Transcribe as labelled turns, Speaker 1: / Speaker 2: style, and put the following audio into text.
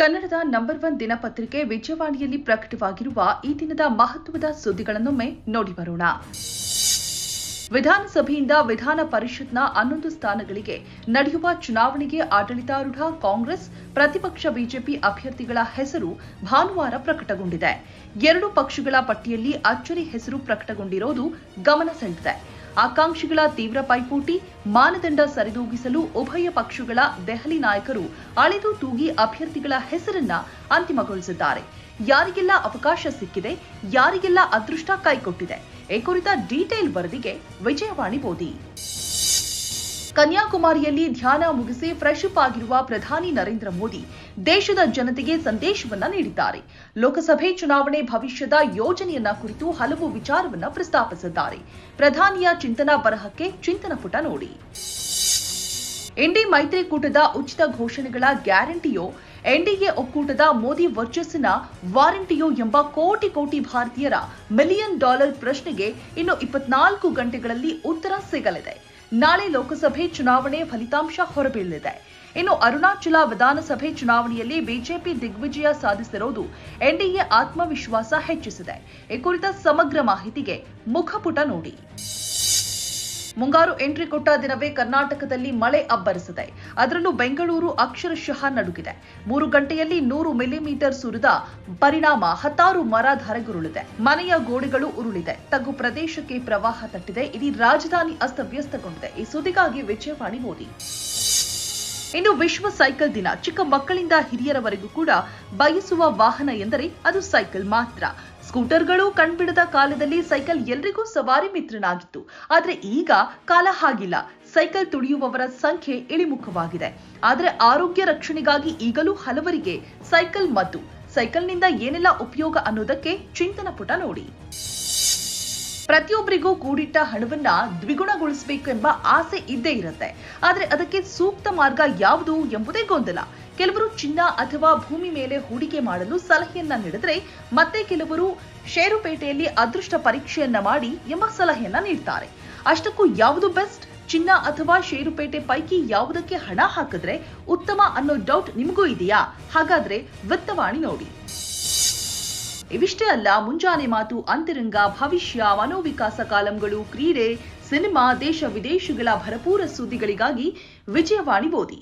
Speaker 1: ಕನ್ನಡದ number one ದಿನಪತ್ರಿಕೆ ವಿಜಯವಾಣಿಯಲ್ಲಿ ಪ್ರಕಟವಾಗಿರುವ ಈ ದಿನದ ಮಹತ್ವದ ಸುದ್ದಿಗಳನ್ನೊಮ್ಮೆ ನೋಡಿ ಬರೋಣ. ವಿಧಾನಸಭೆಯಿಂದ ವಿಧಾನ ಪರಿಷತ್ನ ಹನ್ನೊಂದು ಸ್ಥಾನಗಳಿಗೆ ನಡೆಯುವ ಚುನಾವಣೆಗೆ ಆಡಳಿತಾರೂಢ ಕಾಂಗ್ರೆಸ್, ಪ್ರತಿಪಕ್ಷ ಬಿಜೆಪಿ ಅಭ್ಯರ್ಥಿಗಳ ಹೆಸರು ಭಾನುವಾರ ಪ್ರಕಟಗೊಂಡಿದೆ. ಎರಡು ಪಕ್ಷಗಳ ಪಟ್ಟಿಯಲ್ಲಿ ಅಚ್ಚರಿ ಹೆಸರು ಪ್ರಕಟಗೊಂಡಿರೋದು ಗಮನ ಸೆಳೆದಿದೆ. ಆಕಾಂಕ್ಷಿಗಳ ತೀವ್ರ ಪೈಪೋಟಿ, ಮಾನದಂಡ ಸರಿದೂಗಿಸಲು ಉಭಯ ಪಕ್ಷಗಳ ದೆಹಲಿ ನಾಯಕರು ಅಳೆದು ತೂಗಿ ಅಭ್ಯರ್ಥಿಗಳ ಹೆಸರನ್ನ ಅಂತಿಮಗೊಳಿಸಿದ್ದಾರೆ. ಯಾರಿಗೆಲ್ಲ ಅವಕಾಶ ಸಿಕ್ಕಿದೆ, ಯಾರಿಗೆಲ್ಲ ಅದೃಷ್ಟ ಕೈಕೊಟ್ಟಿದೆ, ಈ ಕುರಿತ ಡೀಟೇಲ್ ವರದಿಗೆ ವಿಜಯವಾಣಿ ಮೋದಿ ಕನ್ಯಾಕುಮಾರಿಯಲ್ಲಿ ಧ್ಯಾನ ಮುಗಿಸಿ ಫ್ರೆಶ್ ಅಪ್ ಆಗಿರುವ ಪ್ರಧಾನಿ ನರೇಂದ್ರ ಮೋದಿ ದೇಶದ ಜನತೆಗೆ ಸಂದೇಶವನ್ನ ನೀಡಿದ್ದಾರೆ. ಲೋಕಸಭೆ ಚುನಾವಣೆ ಭವಿಷ್ಯದ ಯೋಜನೆಯನ್ನ ಕುರಿತು ಹಲವು ವಿಚಾರವನ್ನ ಪ್ರಸ್ತಾಪಿಸಿದ್ದಾರೆ. ಪ್ರಧಾನಿಯ ಚಿಂತನಾ ಬರಹಕ್ಕೆ ಚಿಂತನ ಪುಟ ನೋಡಿ. ಎನ್ಡಿ ಮೈತ್ರಿಕೂಟದ ಉಚಿತ ಘೋಷಣೆಗಳ ಗ್ಯಾರಂಟಿಯೋ, ಎನ್ಡಿಎ ಒಕ್ಕೂಟದ ಮೋದಿ ವರ್ಚಸ್ಸಿನ ವಾರಂಟಿಯೋ ಎಂಬ ಕೋಟಿ ಕೋಟಿ ಭಾರತೀಯರ ಮಿಲಿಯನ್ ಡಾಲರ್ ಪ್ರಶ್ನೆಗೆ ಇನ್ನು ಇಪ್ಪತ್ನಾಲ್ಕು ಗಂಟೆಗಳಲ್ಲಿ ಉತ್ತರ ಸಿಗಲಿದೆ. ನಾಳೆ ಲೋಕಸಭೆ ಚುನಾವಣೆ ಫಲಿತಾಂಶ ಹೊರಬೀಳಲಿದೆ. ಇನ್ನು ಅರುಣಾಚಲ ವಿಧಾನಸಭೆ ಚುನಾವಣೆಯಲ್ಲಿ ಬಿಜೆಪಿ ದಿಗ್ವಿಜಯ ಸಾಧಿಸಿರುವುದು ಎನ್ಡಿಎ ಆತ್ಮವಿಶ್ವಾಸ ಹೆಚ್ಚಿಸಿದೆ. ಈ ಕುರಿತ ಸಮಗ್ರ ಮಾಹಿತಿಗೆ ಮುಖಪುಟ ನೋಡಿ. ಮುಂಗಾರು ಎಂಟ್ರಿ ಕೊಟ್ಟ ದಿನವೇ ಕರ್ನಾಟಕದಲ್ಲಿ ಮಳೆ ಅಬ್ಬರಿಸಿದೆ. ಅದರಲ್ಲೂ ಬೆಂಗಳೂರು ಅಕ್ಷರಶಃ ನಡುಗಿದೆ. ಮೂರು ಗಂಟೆಯಲ್ಲಿ ನೂರು ಮಿಲಿಮೀಟರ್ ಸುರಿದ ಪರಿಣಾಮ ಹತ್ತಾರು ಮರ ಧರೆಗುರುಳಿದೆ. ಮನೆಯ ಗೋಡೆಗಳು ಉರುಳಿದೆ. ತಗ್ಗು ಪ್ರದೇಶಕ್ಕೆ ಪ್ರವಾಹ ತಟ್ಟಿದೆ. ಇಡೀ ರಾಜಧಾನಿ ಅಸ್ತವ್ಯಸ್ತಗೊಂಡಿದೆ. ಈ ಸುದ್ದಿಗಾಗಿ ವಿಜಯವಾಣಿ ಮೋದಿ. ಇನ್ನು ವಿಶ್ವ ಸೈಕಲ್ ದಿನ. ಚಿಕ್ಕ ಮಕ್ಕಳಿಂದ ಹಿರಿಯರವರೆಗೂ ಕೂಡ ಬಯಸುವ ವಾಹನ ಎಂದರೆ ಅದು ಸೈಕಲ್ ಮಾತ್ರ. ಸ್ಕೂಟರ್ಗಳು ಕಣ್ಬಿಡದ ಕಾಲದಲ್ಲಿ ಸೈಕಲ್ ಎಲ್ರಿಗೂ ಸವಾರಿ ಮಿತ್ರನಾಗಿತ್ತು. ಆದ್ರೆ ಈಗ ಕಾಲ ಹಾಗಿಲ್ಲ. ಸೈಕಲ್ ತುಳಿಯುವವರ ಸಂಖ್ಯೆ ಇಳಿಮುಖವಾಗಿದೆ. ಆದರೆ ಆರೋಗ್ಯ ರಕ್ಷಣೆಗಾಗಿ ಈಗಲೂ ಹಲವರಿಗೆ ಸೈಕಲ್ ಮತ್ತು ಸೈಕಲ್ನಿಂದ ಏನೆಲ್ಲ ಉಪಯೋಗ ಅನ್ನೋದಕ್ಕೆ ಚಿಂತನ ಪುಟ ನೋಡಿ. ಪ್ರತಿಯೊಬ್ಬರಿಗೂ ಕೂಡಿಟ್ಟ ಹಣವನ್ನ ದ್ವಿಗುಣಗೊಳಿಸಬೇಕೆಂಬ ಆಸೆ ಇದ್ದೇ ಇರುತ್ತೆ. ಆದ್ರೆ ಅದಕ್ಕೆ ಸೂಕ್ತ ಮಾರ್ಗ ಯಾವುದು ಎಂಬುದೇ ಗೊಂದಲ. ಕೆಲವರು ಚಿನ್ನ ಅಥವಾ ಭೂಮಿ ಮೇಲೆ ಹೂಡಿಕೆ ಮಾಡಲು ಸಲಹೆಯನ್ನ ನೀಡಿದ್ರೆ ಮತ್ತೆ ಕೆಲವರು ಷೇರುಪೇಟೆಯಲ್ಲಿ ಅದೃಷ್ಟ ಪರೀಕ್ಷೆಯನ್ನ ಮಾಡಿ ಎಂಬ ಸಲಹೆಯನ್ನ ನೀಡ್ತಾರೆ. ಅಷ್ಟಕ್ಕೂ ಯಾವುದು ಬೆಸ್ಟ್? ಚಿನ್ನ ಅಥವಾ ಷೇರುಪೇಟೆ ಪೈಕಿ ಯಾವುದಕ್ಕೆ ಹಣ ಹಾಕಿದ್ರೆ ಉತ್ತಮ ಅನ್ನೋ ಡೌಟ್ ನಿಮಗೂ ಇದೆಯಾ? ಹಾಗಾದ್ರೆ ವೃತ್ತವಾಣಿ ನೋಡಿ. ಇವಿಷ್ಟೇ ಅಲ್ಲ, ಮುಂಜಾನೆ ಮಾತು, ಅಂತರಂಗ, ಭವಿಷ್ಯ, ಮನೋವಿಕಾಸ ಕಾಲಂಗಳು, ಕ್ರೀಡೆ, ಸಿನಿಮಾ, ದೇಶ ವಿದೇಶಗಳ ಭರಪೂರ ಸುದ್ದಿಗಳಿಗಾಗಿ ವಿಜಯವಾಣಿ ಓದಿ